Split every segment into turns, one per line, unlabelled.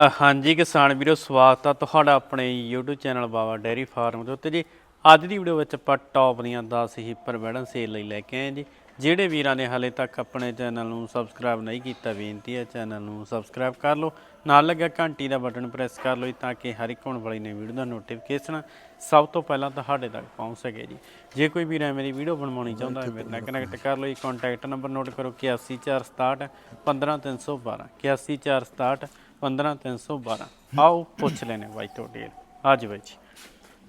ਹਾਂਜੀ ਕਿਸਾਨ ਵੀਰੋ, ਸਵਾਗਤ ਆ ਤੁਹਾਡਾ ਆਪਣੇ YouTube channel Baba dairy farm ਦੇ ਉੱਤੇ ਜੀ। ਅੱਜ ਦੀ ਵੀਡੀਓ ਵਿੱਚ ਆਪਾਂ ਟੌਪ ਦੀਆਂ 10 ਹੀਪਰ ਵੈਡਨ ਸੇਲ ਲਈ ਲੈ ਕੇ ਆਏ ਜੀ। ਜਿਹੜੇ ਵੀਰਾਂ ਨੇ ਹਾਲੇ ਤੱਕ ਆਪਣੇ ਚੈਨਲ ਨੂੰ ਸਬਸਕ੍ਰਾਈਬ ਨਹੀਂ ਕੀਤਾ, ਬੇਨਤੀ ਹੈ ਚੈਨਲ ਨੂੰ ਸਬਸਕ੍ਰਾਈਬ ਕਰ ਲਓ। ਨਾਲ ਲੱਗਾ ਘੰਟੀ ਦਾ ਬਟਨ ਪ੍ਰੈਸ ਕਰ ਲਓ ਤਾਂ ਕਿ ਹਰ ਇੱਕ ਹੋਣ ਵਾਲੀ ਨਵੀਂ ਵੀਡੀਓ ਦਾ ਨੋਟੀਫਿਕੇਸ਼ਨ ਸਭ ਤੋਂ ਪਹਿਲਾਂ ਤੁਹਾਡੇ ਤੱਕ ਪਹੁੰਚ ਸਕੇ ਜੀ। ਜੇ ਕੋਈ ਵੀਰ ਮੇਰੀ ਵੀਡੀਓ ਬਣਵਾਉਣੀ ਚਾਹੁੰਦਾ ਹੈ, ਮੇਰੇ ਨਾਲ ਕਨੈਕਟ ਕਰ ਲਓ ਜੀ। ਕੰਟੈਕਟ ਨੰਬਰ ਨੋਟ ਕਰੋ 814661 15312 814661 15312 ਆਓ ਪੁੱਛ ਲੈਣੇ ਬਾਈ ਤੁਹਾਡੇ ਅੱਜ ਬਾਈ ਜੀ।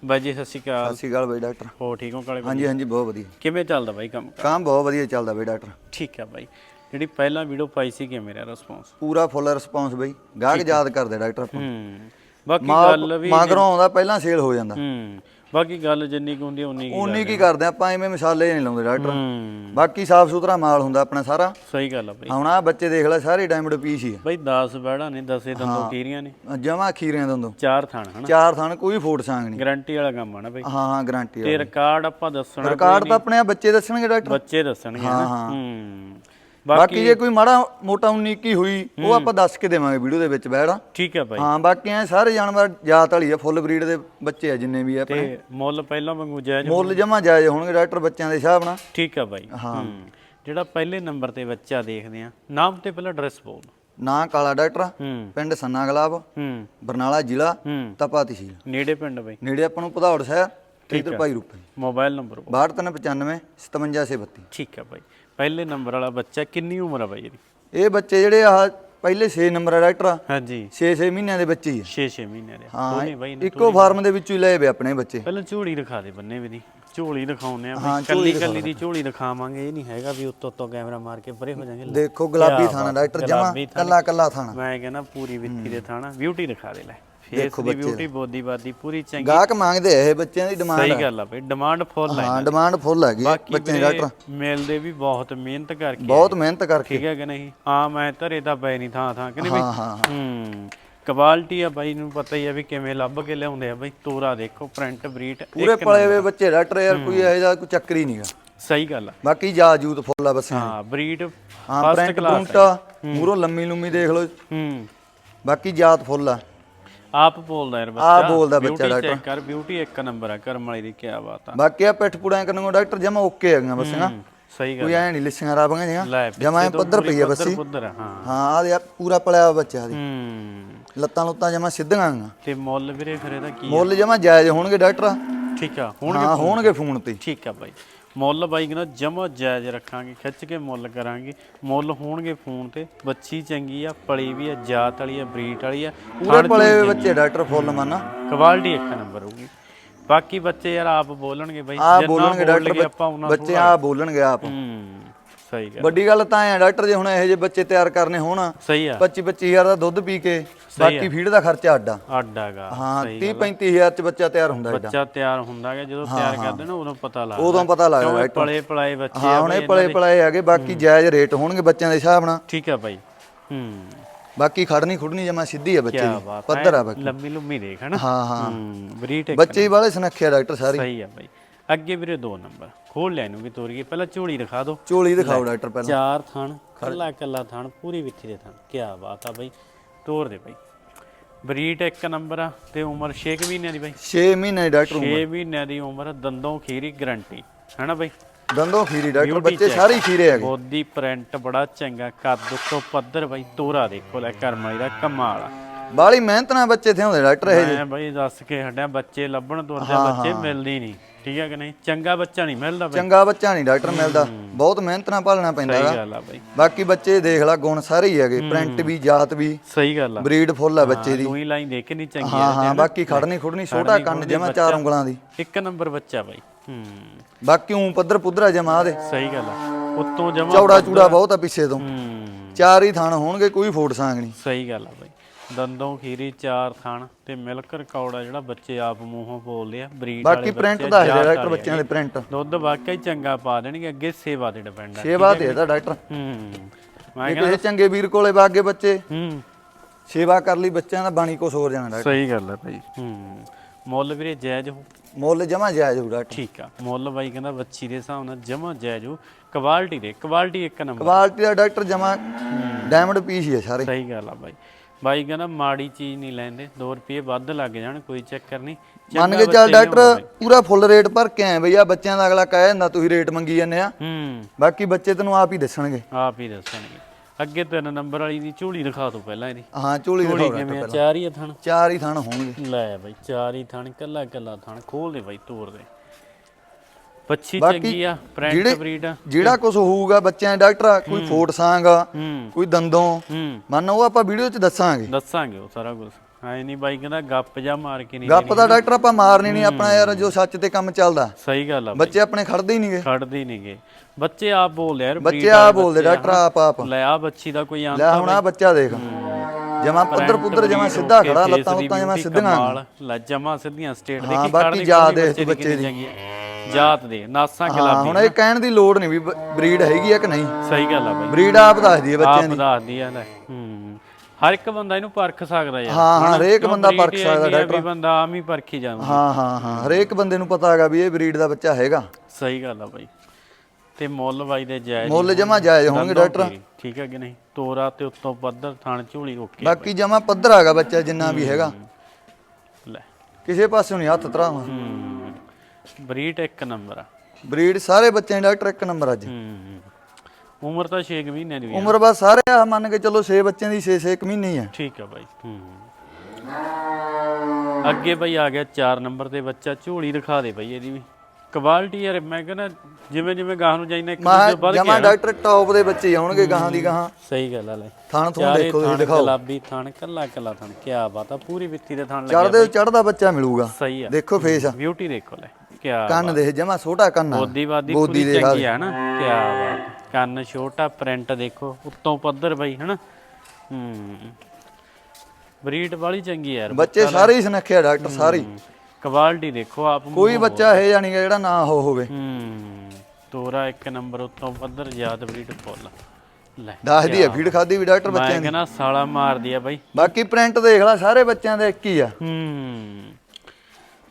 ਬਾਈ ਜੀ ਸਤਿ ਸ਼੍ਰੀ ਅਕਾਲ।
ਸਤਿ ਸ਼੍ਰੀ ਅਕਾਲ ਬਈ ਡਾਕਟਰ।
ਹੋ ਠੀਕ ਹੋ ਕਾਲੇ ਬਾਈ?
ਹਾਂਜੀ ਹਾਂਜੀ ਬਹੁਤ ਵਧੀਆ।
ਕਿਵੇਂ ਚੱਲਦਾ ਬਾਈ ਕੰਮ?
ਕੰਮ ਬਹੁਤ ਵਧੀਆ ਚੱਲਦਾ ਬਈ ਡਾਕਟਰ।
ਠੀਕ ਹੈ ਬਾਈ। ਜਿਹੜੀ ਪਹਿਲਾਂ ਵੀਡੀਓ ਪਾਈ ਸੀ ਕਿ ਮੇਰਾ ਰਿਸਪੌਂਸ
ਪੂਰਾ ਫੁੱਲ ਰਿਸਪੌਂਸ ਬਈ। ਗਾਹਕ ਯਾਦ ਕਰਦੇ ਡਾਕਟਰ ਆਪਾਂ।
ਹੂੰ। ਬਾਕੀ ਗੱਲ ਵੀ
ਮਗਰੋਂ ਆਉਂਦਾ ਪਹਿਲਾਂ ਸੇਲ ਹੋ ਜਾਂਦਾ।
ਹੂੰ। ਬਾਕੀ ਗੱਲ ਜਿੰਨੀ ਕੁ ਹੁੰਦੀ ਉਨੀ ਕੀ
ਉਨੀ ਕੀ ਕਰਦੇ ਆਪਾਂ ਐਵੇਂ ਮਸਾਲੇ ਨਹੀਂ ਲਾਉਂਦੇ ਡਾਕਟਰ।
ਹੂੰ।
ਬਾਕੀ ਸਾਫ਼ ਸੁਥਰਾ ਮਾਲ ਹੁੰਦਾ ਆਪਣਾ ਸਾਰਾ।
ਸਹੀ ਗੱਲ ਆ ਬਾਈ।
ਹੁਣ ਆ ਬੱਚੇ ਦੇਖ ਲੈ ਸਾਰੇ ਡਾਇਮੰਡ ਪੀਸ ਹੀ
ਬਾਈ 10 ਬੈੜਾ ਨੇ 10 ਦੰਦੋਂ ਕੀਰੀਆਂ ਨੇ।
ਆ ਜਮਾ ਖੀਰਿਆਂ ਦੰਦੋਂ।
ਚਾਰ ਥਣ ਹਨਾ?
ਚਾਰ ਥਣ ਕੋਈ ਫੋਟ ਸੰਗ ਨਹੀਂ।
ਗਾਰੰਟੀ ਵਾਲਾ ਕੰਮ ਆ ਨਾ ਬਾਈ।
ਹਾਂ ਹਾਂ ਗਾਰੰਟੀ
ਤੇ ਰਿਕਾਰਡ ਆਪਾਂ ਦੱਸਣਾ
ਰਿਕਾਰਡ ਤਾਂ ਆਪਣੇ ਆ ਬੱਚੇ ਦੱਸਣਗੇ ਡਾਕਟਰ।
ਬੱਚੇ ਦੱਸਣਗੇ
ਹਾਂ, ਹਾਂ।
ਹੂੰ
ਬਾਕੀ ਜੇ ਕੋਈ ਮਾੜਾ ਮੋਟਾ ਉਨੀ ਕੀ ਹੋਈ ਉਹ ਆਪਾਂ ਦੱਸ ਕੇ ਦੇਵਾਂਗੇ ਵੀਡੀਓ ਦੇ ਵਿੱਚ ਬੈੜਾ
ਠੀਕ ਹੈ ਬਾਈ
ਹਾਂ ਬਾਕੀ ਐ ਸਾਰੇ ਜਾਨਵਰ ਜਾਤ ਵਾਲੀ ਆ ਫੁੱਲ ਬਰੀਡ ਦੇ ਬੱਚੇ ਆ ਜਿੰਨੇ ਵੀ ਆ ਆਪਣੇ।
ਤੇ ਮੁੱਲ ਪਹਿਲਾਂ ਵਾਂਗੂ ਜਾਇਜ਼
ਮੁੱਲ ਜਮਾ ਜਾਇਜ਼ ਹੋਣਗੇ ਡਾਕਟਰ ਬੱਚਿਆਂ ਦੇ ਹਿਸਾਬ ਨਾਲ।
ਠੀਕ ਆ ਬਾਈ ਹੂੰ। ਜਿਹੜਾ ਪਹਿਲੇ ਨੰਬਰ ਤੇ ਬੱਚਾ ਦੇਖਦੇ ਆ ਨਾਮ ਤੇ ਪਹਿਲਾਂ ਐਡਰੈਸ ਬੋਲ।
ਨਾਂ ਕਾਲਾ ਡਾਕਟਰ
ਹੂੰ।
ਪਿੰਡ ਸੰਨਾ ਗਲਾਬ
ਹੂੰ।
ਬਰਨਾਲਾ ਜ਼ਿਲ੍ਹਾ
ਹੂੰ।
ਤਪਾ ਤਹਿਸੀਲ।
ਨੇੜੇ ਪਿੰਡ ਬਾਈ।
ਨੇੜੇ ਆਪਾਂ ਨੂੰ ਭਦੌੜ ਸ਼ਹਿਰ ਇਧਰ ਭਾਈ ਰੂਪੇ।
ਮੋਬਾਈਲ ਨੰਬਰ
6295 5732
ਠੀਕ ਆ ਬਾਈ ਪਹਿਲੇ ਨੰਬਰ ਵਾਲਾ ਬੱਚਾ ਕਿੰਨੀ ਉਮਰ ਆ ਬਾਈ ਇਹਦੀ?
ਇਹ ਬੱਚੇ ਜਿਹੜੇ ਆਹ ਪਹਿਲੇ 6 ਨੰਬਰ ਆ ਡਾਕਟਰ
ਹਾਂਜੀ।
6-6 ਮਹੀਨਿਆਂ ਦੇ ਬੱਚੇ ਹੀ ਆ।
6-6 ਮਹੀਨਿਆਂ ਦੇ।
ਹਾਂ
ਦੋਨੇ ਬਾਈ ਨੇ
ਇੱਕੋ ਫਾਰਮ ਦੇ ਵਿੱਚੋਂ ਹੀ ਲਏ ਵੇ ਆਪਣੇ ਬੱਚੇ।
ਪਹਿਲਾਂ ਝੋਲੀ ਦਿਖਾ ਦੇ ਬੰਨੇ ਵੀ ਦੀ। ਝੋਲੀ ਦਿਖਾਉਨੇ ਆ
ਹਾਂ,
ਬਾਈ ਕੱਲੀ ਕੱਲੀ ਦੀ ਝੋਲੀ ਦਿਖਾਵਾਂਗੇ ਇਹ ਨਹੀਂ ਹੈਗਾ ਵੀ ਉੱਤੋਂ ਉੱਤੋਂ ਕੈਮਰਾ ਮਾਰ ਕੇ ਪਰੇ ਹੋ ਜਾਣਗੇ।
ਦੇਖੋ ਗੁਲਾਬੀ ਥਾਣਾ ਡਾਕਟਰ ਜਮਾ
ਗੁਲਾਬੀ ਥਾਣਾ।
ਕੱਲਾ ਕੱਲਾ ਥਾਣਾ।
ਮੈਂ ਕਹਿੰਦਾ ਪੂਰੀ ਵਿੱਥੀ ਦੇ ਥਾਣਾ। ਬਿਊਟੀ ਦਿਖਾ ਦੇ ਲੈ। ਫੇਸ ਦੀ ਬਿਊਟੀ ਬੋਦੀ ਬਾਦੀ ਪੂਰੀ ਚੰਗੀ।
ਗਾਹਕ ਮੰਗਦੇ ਆ ਇਹ ਬੱਚਿਆਂ ਦੀ ਡਿਮਾਂਡ
ਸਹੀ ਗੱਲ ਆ ਬਈ ਡਿਮਾਂਡ ਫੁੱਲ ਹੈ
ਹਾਂ ਡਿਮਾਂਡ ਫੁੱਲ ਹੈਗੀ ਬੱਚੇ ਡਾਕਟਰ
ਮਿਲਦੇ ਵੀ ਬਹੁਤ ਮਿਹਨਤ ਕਰਕੇ
ਬਹੁਤ ਮਿਹਨਤ ਕਰਕੇ।
ਠੀਕ ਹੈ ਕਿ ਨਹੀਂ? ਹਾਂ ਮੈਂ ਧਰੇ ਤਾਂ ਪਏ ਨਹੀਂ ਥਾਂ ਥਾਂ ਕਿ ਨਹੀਂ ਬਈ?
ਹਾਂ ਹਾਂ।
ਹੂੰ ਕੁਆਲਿਟੀ ਆ ਬਾਈ ਨੂੰ ਪਤਾ ਹੀ ਆ ਵੀ ਕਿਵੇਂ ਲੱਭ ਕੇ ਲਿਆਉਂਦੇ ਆ ਬਾਈ। ਤੋਰਾ ਦੇਖੋ ਪ੍ਰਿੰਟ ਬਰੀਟ
ਪੂਰੇ ਪਲੇ ਹੋਏ ਬੱਚੇ ਡਾਕਟਰ ਯਾਰ ਕੋਈ ਇਹੋ ਜਿਹਾ ਕੋਈ ਚੱਕਰ ਹੀ ਨਹੀਂਗਾ
ਸਹੀ ਗੱਲ ਆ।
ਬਾਕੀ ਜਾ ਜੂਤ ਫੁੱਲ ਆ ਬਸ
ਹਾਂ ਬਰੀਡ
ਹਾਂ ਪ੍ਰਿੰਟ
ਕਲਾਸ
ਪ੍ਰਿੰਟ ਮੂਰੋ ਲੰਮੀ ਲੰਮੀ ਦੇਖ ਲਓ।
ਹੂੰ।
ਬਾਕੀ ਜਾਤ ਫੁੱਲ ਆ।
ਆਪ ਬੋਲਦਾ ਯਾਰ ਬੱਚਾ।
ਆਪ ਬੋਲਦਾ ਬੱਚਾ ਡਾਕਟਰ।
check ਕਰ ਬਿਊਟੀ ਇੱਕ ਨੰਬਰ ਆ ਕਰਮ ਵਾਲੀ ਦੀ ਕੀ ਬਾਤ ਆ।
ਬਾਕੀ ਆ ਪਿੱਠ ਪੁੜਾਂ ਕਰਨੋਂ ਡਾਕਟਰ ਜਮਾ ਓਕੇ ਹੈਗੀਆਂ ਬਸ ਨਾ
ਸਹੀ ਗੱਲ
ਕੋਈ ਐ ਨਹੀਂ ਲਿਸੀਆਂ ਰਾਬਾਂ
ਲੈ
ਜੀਆਂ ਜਮਾ ਐ ਪੱਧਰ ਪਈ ਆ ਬੱਸੀ
ਪੁੱਧਰ ਆ, ਹਾਂ।
ਹਾਂ ਆ ਆ ਪੂਰਾ ਪਲਿਆ ਬੱਚਾ ਦੀ।
ਹੂੰ।
ਲੱਤਾਂ ਲੁੱਤਾਂ ਜਮਾ ਸਿੱਧੀਆਂ ਹੈਗੀਆਂ
ਤੇ ਮੁੱਲ ਵੀਰੇ ਫਿਰ ਇਹਦਾ ਕੀ ਆ?
ਮੁੱਲ ਜਮਾ ਜਾਇਜ਼ ਹੋਣਗੇ ਡਾਕਟਰ
ਠੀਕ ਆ ਹੁਣ
ਹਾਂ ਹੋਣਗੇ ਫੋਨ ਤੇ।
ਠੀਕ ਆ ਬਾਈ। ਮੁੱਲ ਬਾਈ ਕਹਿੰਦਾ ਜਮਾ ਜਾਇਜ਼ ਰੱਖਾਂਗੇ ਖਿੱਚ ਕੇ ਮੁੱਲ ਕਰਾਂਗੇ। ਮੁੱਲ ਹੋਣਗੇ ਫੋਨ ਤੇ ਬੱਚੀ ਚੰਗੀ ਆ ਪਲੀ ਵੀ ਆ ਜਾਤ ਵਾਲੀ ਆ ਬਰੀਡ ਵਾਲੀ ਆ
ਪੂਰੇ ਪਲੇ ਬੱਚੇ ਡਾਕਟਰ ਫੁੱਲ ਮੰਨਾ।
ਕੁਆਲਿਟੀ ਇੱਕ ਨੰਬਰ ਹੋਊਗੀ। ਬਾਕੀ ਬੱਚੇ ਯਾਰ ਆਪ ਬੋਲਣਗੇ ਬਾਈ
ਆ
ਜਿੰਨਾ
ਬੋਲਣਗੇ
ਬੋਲਣਗੇ
ਡਾਕਟਰ
ਆਪਾਂ ਉਹਨਾਂ
ਬੱਚੇ ਆ ਬੋਲਣਗੇ ਆਪ।
ਹੂੰ। ਸਹੀ ਗੱਲ
ਵੱਡੀ ਗੱਲ ਤਾਂ ਐ ਡਾਕਟਰ ਜੇ ਹੁਣ ਇਹੋ ਜਿਹੇ ਬੱਚੇ ਤਿਆਰ ਕਰਨੇ ਹੋਣ
ਸਹੀ ਆ।
25 25000 ਦਾ ਦੁੱਧ ਪੀ ਕੇ ਬਾਕੀ ਫੀਡ ਦਾ ਖਰਚਾ ਅੱਡਾ
ਆਡਾਗਾ
ਹਾਂ 30 35000 ਚ ਬੱਚਾ ਤਿਆਰ ਹੁੰਦਾ ਐਡਾ
ਬੱਚਾ ਤਿਆਰ ਹੁੰਦਾ ਹੈ ਜਦੋਂ ਤਿਆਰ ਕਰਦੇ ਨਾ ਉਦੋਂ ਪਤਾ ਲੱਗਦਾ।
ਉਦੋਂ ਪਤਾ ਲੱਗਦਾ ਡਾਕਟਰ।
ਪਲੇ ਪਲਾਏ ਬੱਚੇ
ਹਾਂ ਹੁਣ ਇਹ ਪਲੇ ਪਲਾਏ ਹੈਗੇ ਬਾਕੀ ਜਾਇਜ਼ ਰੇਟ ਹੋਣਗੇ ਬੱਚਿਆਂ ਦੇ ਹਿਸਾਬ ਨਾਲ।
ਠੀਕ ਆ ਬਾਈ। ਹੂੰ।
ਬਾਕੀ ਖੜਨੀ ਖੁੜਨੀ ਜਮਾ ਸਿੱਧੀ ਆ ਬੱਚੇ ਦੀ ਪੱਧਰ ਆ ਬਾਕੀ।
ਲੰਮੀ ਲੰਮੀ ਦੇਖ ਹਨਾ
ਹਾਂ ਹਾਂ।
ਬਰੀਟ
ਬੱਚੇ ਵਾਲੇ ਸੁਨੱਖਿਆ ਡਾਕਟਰ ਸਾਰੇ।
ਸਹੀ ਆ ਬਾਈ। ਅੱਗੇ ਵੀਰੇ ਦੋ ਨੰਬਰ ਖੋਲ ਲੈ ਨੂੰ ਵੀ ਤੋਰੀਏ ਪਹਿਲਾਂ ਝੋਲੀ ਦਿਖਾ ਦਿਓ।
ਝੋਲੀ ਦਿਖਾਓ ਡਾਕਟਰ ਪਹਿਲਾਂ।
ਚਾਰ ਥਣ ਕੱਲਾ ਕੱਲਾ ਥਣ ਪੂਰੀ ਵਿੱਥੀ ਦੇ ਥਣ। ਕੀ ਬਾਤ ਆ ਬਾਈ ਤੋਰ ਦੇ ਬਾਈ। ਬਰੀਟ ਇੱਕ ਨੰਬਰ ਆ ਤੇ ਉਮਰ 6 ਮਹੀਨਿਆਂ ਦੀ ਬਾਈ।
6 ਮਹੀਨੇ ਡਾਕਟਰ
6 ਮਹੀਨਿਆਂ ਦੀ ਉਮਰ ਦੰਦੋਂ ਖੀਰੀ ਗਰੰਟੀ ਹੈਨਾ ਬਾਈ?
ਦੰਦੋਂ ਖੀਰੀ ਡਾਕਟਰ ਬੱਚੇ। ਸਾਰੇ ਖੀਰੇ ਹੈਗੇ।
ਬੋਦੀ ਪ੍ਰਿੰਟ ਬੜਾ ਚੰਗਾ ਕੱਦ ਤੋਂ ਪੱਧਰ ਬਾਈ ਤੋਰਾ ਦੇਖੋ ਲੈ ਕਰਮਾਈ ਦਾ ਕਮਾਲ ਆ।
ਬਾਲੀ ਮਿਹਨਤ ਨਾਲ ਬੱਚੇ ਥੇ ਹੁੰਦੇ ਡਾਕਟਰ ਇਹ
ਮੈਂ ਬਾਈ ਦੱਸ ਕੇ ਹਟਿਆ ਬੱਚੇ ਲੱਭਣ ਤੁਰਦੇ ਬੱਚੇ ਮਿਲਦੇ ਨਹੀਂ। ਠੀਕ ਹੈ ਕਿ ਨਹੀਂ? ਚੰਗਾ ਬੱਚਾ ਨਹੀਂ ਮਿਲਦਾ ਬਾਈ।
ਚੰਗਾ ਬੱਚਾ ਨਹੀਂ ਡਾਕਟਰ ਮਿਲਦਾ। ਬਹੁਤ ਮਿਹਨਤ ਨਾਲ ਪਾਲਣਾ ਪੈਂਦਾ
ਸਹੀ
ਹੈਗਾ
ਗੱਲ ਆ ਬਾਈ।
ਬਾਕੀ ਬੱਚੇ ਦੇਖ ਲੈ ਗੁਣ ਸਾਰੇ ਹੀ ਹੈਗੇ। ਪ੍ਰਿੰਟ ਵੀ ਜਾਤ ਵੀ।
ਸਹੀ ਗੱਲ ਆ।
ਬਰੀਡ ਫੁੱਲ ਆ ਬੱਚੇ ਦੀ।
ਤੂੰ ਹੀ ਲਾਈਨ ਦੇਖ ਨਹੀਂ ਚੰਗੀ
ਹਾਂ ਹਾਂ ਬਾਕੀ ਖੜਨੀ ਖੁੜਨੀ ਛੋਟਾ ਕੰਨ ਜਮਾ ਚਾਰ ਉਂਗਲਾਂ ਦੀ।
ਇੱਕ ਨੰਬਰ ਬੱਚਾ ਬਾਈ। ਹੂੰ।
ਬਾਕੀ ਉਂ ਪੱਧਰ ਪੁੱਧਰਾ ਜਮਾ ਦੇ।
ਸਹੀ ਗੱਲ ਆ। ਉੱਤੋਂ ਜਮਾ
ਚੌੜਾ ਚੂੜਾ ਬਹੁਤ ਆ ਪਿੱਛੇ ਤੋਂ।
ਹੂੰ।
ਚਾਰ ਹੀ ਥਣ ਹੋਣਗੇ ਕੋਈ ਫੋਟ ਸਾਂਗ ਨਹੀਂ।
ਸਹੀ ਗੱਲ ਆ ਬਾਈ। ਦੰਦੋਂ ਖੀਰੀ ਚਾਰ ਥਣ ਤੇ ਮਿਲਕ ਰਿਕਾਰਡ ਆ ਜਿਹੜਾ ਬੱਚੇ ਆਪ ਮੂੰਹੋਂ ਬੋਲਦੇ ਆ ਬਰੀਡ
ਬਾਕੀ ਪ੍ਰਿੰਟ ਦਾ ਹੈ ਡਾਕਟਰ ਬੱਚਿਆਂ ਦੇ ਪ੍ਰਿੰਟ
ਦੁੱਧ ਵਾਕਈ ਚੰਗਾ ਪਾ ਦੇਣਗੇ ਅੱਗੇ ਸੇਵਾ ਤੇ ਡਿਪੈਂਡ ਆ।
ਸੇਵਾ ਦੇ ਦਾ ਡਾਕਟਰ।
ਹੂੰ। ਮੈਂ
ਜੇ ਕਿਸੇ ਚੰਗੇ ਵੀਰ ਕੋਲੇ ਬਾਗੇ ਬੱਚੇ।
ਹੂੰ।
ਸੇਵਾ ਕਰ ਲਈ ਬੱਚਿਆਂ ਦਾ ਬਾਣੀ ਕੁਛ ਹੋਰ ਜਾਣਾ ਡਾਕਟਰ।
ਸਹੀ ਗੱਲ ਹੈ ਭਾਈ। ਹੂੰ। ਮੁੱਲ ਵੀਰੇ ਜਾਇਜ਼ ਹੋ।
ਮੁੱਲ ਜਮਾ ਜਾਇਜ਼ ਹੋ ਡਾਕਟਰ।
ਠੀਕ ਆ। ਮੁੱਲ ਬਾਈ ਕਹਿੰਦਾ ਬੱਚੀ ਦੇ ਹਿਸਾਬ ਨਾਲ ਜਮਾ ਜਾਇਜ਼ ਹੋ। ਕੁਆਲਿਟੀ ਦੇ ਕੁਆਲਿਟੀ ਇੱਕ ਨੰਬਰ।
ਕੁਆਲਿਟੀ ਦਾ ਡਾਕਟਰ ਜਮਾ ਡਾਇਮੰਡ ਪੀਸ ਹੀ ਹੈ ਸਾਰੇ।
ਸਹੀ ਗੱਲ ਆ ਬਾਈ। ਬਾਈ ਕਹਿੰਦਾ ਮਾੜੀ ਚੀਜ਼ ਨਹੀਂ ਲੈਂਦੇ 2 ਰੁਪਏ ਵੱਧ ਲੱਗ ਜਾਣ ਕੋਈ ਚੱਕਰ ਨਹੀਂ।
ਮੰਨ ਕੇ ਚੱਲ ਡਾਕਟਰ ਪੂਰਾ ਫੁੱਲ ਰੇਟ ਭਰ ਕੇ ਆਏ ਬਈ ਆ ਬੱਚਿਆਂ ਦਾ ਅਗਲਾ ਕਹਿ ਜਾਂਦਾ ਤੁਸੀਂ ਰੇਟ ਮੰਗੀ ਜਾਂਦੇ ਆ।
ਹੂੰ।
ਬਾਕੀ ਬੱਚੇ ਤੈਨੂੰ ਆਪ ਹੀ ਦੱਸਣਗੇ।
ਆਪ ਹੀ ਦੱਸਣਗੇ। ਅੱਗੇ ਤਿੰਨ ਨੰਬਰ ਵਾਲੀ ਦੀ ਝੂਲੀ ਦਿਖਾ ਦੋ ਪਹਿਲਾਂ ਇਹਦੀ।
ਹਾਂ ਝੋਲੀ ਦਿਖਾਓ
ਕਿਵੇਂ ਆ? ਚਾਰ ਹੀ ਆ ਥਣ।
ਚਾਰ ਹੀ ਥਾਣ ਹੋਣਗੇ।
ਲੈ ਬਾਈ ਚਾਰ ਹੀ ਥਣ ਕੱਲਾ ਕੱਲਾ ਥਣ। ਖੋਲ ਦੇ ਬਾਈ ਤੋੜ ਦੇ। ਪੱਛੀ
ਬਾਕੀ
ਚੰਗੀ ਆ ਪ੍ਰਿੰਟ ਬਰੀਡ
ਜਿਹੜਾ ਕੁਝ ਹੋਊਗਾ ਬੱਚਿਆਂ ਦੇ ਡਾਕਟਰ ਕੋਈ ਫੋਟ ਸਾਂਗ
ਹੂੰ।
ਕੋਈ ਦੰਦੋਂ।
ਹੂੰ।
ਮੰਨ ਉਹ ਆਪਾਂ ਵੀਡੀਓ 'ਚ ਦੱਸਾਂਗੇ।
ਦੱਸਾਂਗੇ ਉਹ ਸਾਰਾ ਕੁਝ ਐ ਨਹੀਂ ਬਾਈ ਕਹਿੰਦਾ ਗੱਪ ਜਾ ਮਾਰ ਕੇ ਨਹੀਂ
ਗੱਪ ਦਾ ਡਾਕਟਰ ਆਪਾਂ ਮਾਰਨੀ ਨਹੀਂ ਆਪਣਾ ਯਾਰ ਜੋ ਸੱਚ ਤੇ ਕੰਮ ਚੱਲਦਾ।
ਸਹੀ ਗੱਲ ਆ
ਬੱਚੇ ਆਪਣੇ ਖੜਦੇ ਹੀ ਨਹੀਂਗੇ।
ਖੜਦੇ ਨਹੀਂਗੇ। ਬੱਚੇ ਆਪ ਬੋਲਦੇ ਯਾਰ
ਬੱਚੇ
breed
ਆ
ਵਾਲੇ
ਬੋਲਦੇ
ਬੱਚੇ
ਡਾਕਟਰ ਆਪ ਆਪ।
ਲੈ ਆ ਬੱਚੀ ਦਾ ਕੋਈ ਅੰਤ
ਲੈ ਹੁਣ ਆ ਬੱਚਾ ਦੇਖ। ਜਮਾ ਪੱਧਰ ਪੁੱਧਰ ਜਮਾ ਸਿੱਧਾ ਖੜਾ ਲੱਤਾਂ ਲੁੱਤਾਂ ਜਮਾ ਸਿੱਧੀਆਂ।
ਲੈ ਜਮਾ ਸਿੱਧੀਆਂ ਸਟੇਟ
ਹਾਂ,
ਦੇਖੀ
ਬਾਕੀ
ਖੁਰਦੀ
ਦੇਖ
ਬੱਚੇ ਦੀ। ਜਾਤ ਦੇ ਨਾਸਾਂ
ਹਾਂ
ਗੁਲਾਬੀ
ਹੁਣ ਇਹ ਕਹਿਣ ਦੀ ਲੋੜ ਨਹੀਂ ਵੀ ਬਰੀਡ ਹੈਗੀ ਆ ਕਿ ਨਹੀਂ।
ਸਹੀ ਗੱਲ ਆ ਬਾਈ।
ਬਰੀਡ ਆਪ ਦੱਸਦੀ ਹੈ ਬੱਚਿਆਂ
ਆਪ
ਦੀ।
ਦੱਸਦੀ ਆ ਹੂੰ ਹਰ ਇੱਕ ਬੰਦਾ ਇਹਨੂੰ ਪਰਖ ਸਕਦਾ ਯਾਰ।
ਹਾਂ, ਹਾਂ? ਹਰੇਕ ਬੰਦਾ ਪਰਖ
ਹੀ
ਸਕਦਾ
ਆ ਵੀ
ਡਾਕਟਰ।
ਬੰਦਾ ਆਮ ਹੀ ਪਰਖੀ ਜਾਂਦਾ
ਹਾਂ ਹਾਂ ਹਾਂ ਹਰੇਕ ਬੰਦੇ ਨੂੰ ਪਤਾ ਹੈਗਾ ਵੀ ਇਹ ਬਰੀਡ ਦਾ ਬੱਚਾ ਹੈਗਾ।
ਸਹੀ ਗੱਲ ਆ ਬਾਈ। ਤੇ ਮੁੱਲ ਬਾਈ ਦੇ ਜਾਇਜ਼
ਮੁੱਲ ਜਮਾ ਜਾਇਜ਼ ਹੋਣਗੇ ਡਾਕਟਰ।
ਠੀਕ ਹੈ ਕਿ ਨਹੀਂ? ਤੋਰਾ ਤੇ ਉੱਤੋਂ ਪੱਧਰ ਥਣ ਝੂਲੀ ਓਕੇ
ਬਾਕੀ ਜਮਾ ਪੱਧਰ ਹੈਗਾ ਬੱਚਾ ਜਿੰਨਾ ਵੀ ਹੈਗਾ।
ਲੈ।
ਕਿਸੇ ਪਾਸੋਂ ਨਹੀਂ ਹੱਥ ਤਰਾ
ਹੂੰ ਬਰੀਡ ਇੱਕ ਨੰਬਰ ਆ।
ਬਰੀਡ ਸਾਰੇ ਬੱਚਿਆਂ ਦੇ ਡਾਕਟਰ ਇੱਕ ਨੰਬਰ ਅੱਜ।
ਹੂੰ ਉਮਰ ਤਾਂ 6 ਮਹੀਨਿਆਂ ਦੀ
ਉਮਰ ਬਸ ਸਾਰੇ ਆ ਮੰਨ ਕੇ ਚੱਲੋ 6 ਬੱਚਿਆਂ ਦੀ 6 6 ਮਹੀਨੇ ਹੀ ਆ।
ਠੀਕ ਆ ਬਾਈ ਹੂੰ। ਅੱਗੇ ਬਾਈ ਆ ਗਿਆ 4 ਨੰਬਰ ਤੇ ਬੱਚਾ ਝੋਲੀ ਦਿਖਾ ਦੇ ਬਾਈ ਇਹਦੀ ਵੀ। ਕੁਆਲਿਟੀ ਯਾਰ ਮੈਂ ਕਹਿੰਦਾ ਜਿਵੇਂ ਜਿਵੇਂ ਗਾਹ ਨੂੰ ਜਾਈਨਾ ਇੱਕ ਦੂਜੇ ਵੱਧ
ਜਮਾ
ਗਿਆ।
ਡਾਕਟਰ ਟੌਪ ਦੇ ਬੱਚੇ ਆਉਣਗੇ ਗਾਹਾਂ ਦੀ ਗਾਹਾਂ।
ਸਹੀ ਗੱਲ ਆ ਲੈ।
ਥਾਣ ਦੇਖੋ ਤੁਸੀਂ
ਥਣ
ਦਿਖਾਓ।
ਗੁਲਾਬੀ ਥਣ ਕੱਲਾ ਕੱਲਾ ਥਣ ਕੀ ਬਾਤ ਆ ਪੂਰੀ ਵਿੱਥੀ ਦੇ ਥਣ ਲੱਗਿਆ
ਚੜਦੇ ਚੜਦਾ ਬੱਚਾ ਮਿਲੂਗਾ।
ਸਹੀ ਆ।
ਦੇਖੋ ਫੇਸ
ਬਿਊਟੀ ਦੇਖੋ ਲੈ ਕੀ
ਕੰਨ ਦੇਖ ਜਮਾ ਛੋਟਾ ਕੰਨ ਆ।
ਬੋਦੀ ਬਾਦੀ ਪੂਰੀ ਚੰਗੀ ਆ ਨਾ ਕੀ ਬਾਤ। ਕੰਨ ਛੋਟਾ ਪ੍ਰਿੰਟ ਦੇਖੋ ਉੱਤੋਂ ਪੱਧਰ ਬਾਈ ਹਨਾ। ਹੂੰ। ਬਰੀਡ ਵਾਲੀ ਚੰਗੀ ਯਾਰ
ਬੱਚੇ ਸਾਰੇ ਹੀ ਸੁਨੱਖਿਆ ਡਾਕਟਰ ਸਾਰੇ ਹੀ।
ਕੁਆਲਿਟੀ ਦੇਖੋ ਆਪ
ਕੋਈ ਬੱਚਾ ਇਹ ਜਾਣੀ ਕਿ ਜਿਹੜਾ ਨਾ ਹੋ ਹੋਵੇ।
ਹੂੰ ਤੋਰਾ ਇੱਕ ਨੰਬਰ ਉੱਤੋਂ ਪੱਧਰ ਯਾਦ ਬਰੀਡ ਫੁੱਲ। ਲੈ
ਦੱਸਦੀ ਆ ਫੀਡ ਖਾਦੀ ਵੀ ਡਾਕਟਰ
ਮੈਂ
ਬੱਚਿਆਂ ਦੀ।
ਕਹਿੰਦਾ ਸਾਲਾ ਮਾਰਦੀ ਆ ਬਾਈ।
ਬਾਕੀ ਪ੍ਰਿੰਟ ਦੇਖ ਲੈ ਸਾਰੇ ਬੱਚਿਆਂ ਦੇ ਇੱਕ ਹੀ ਆ।
ਹੂੰ।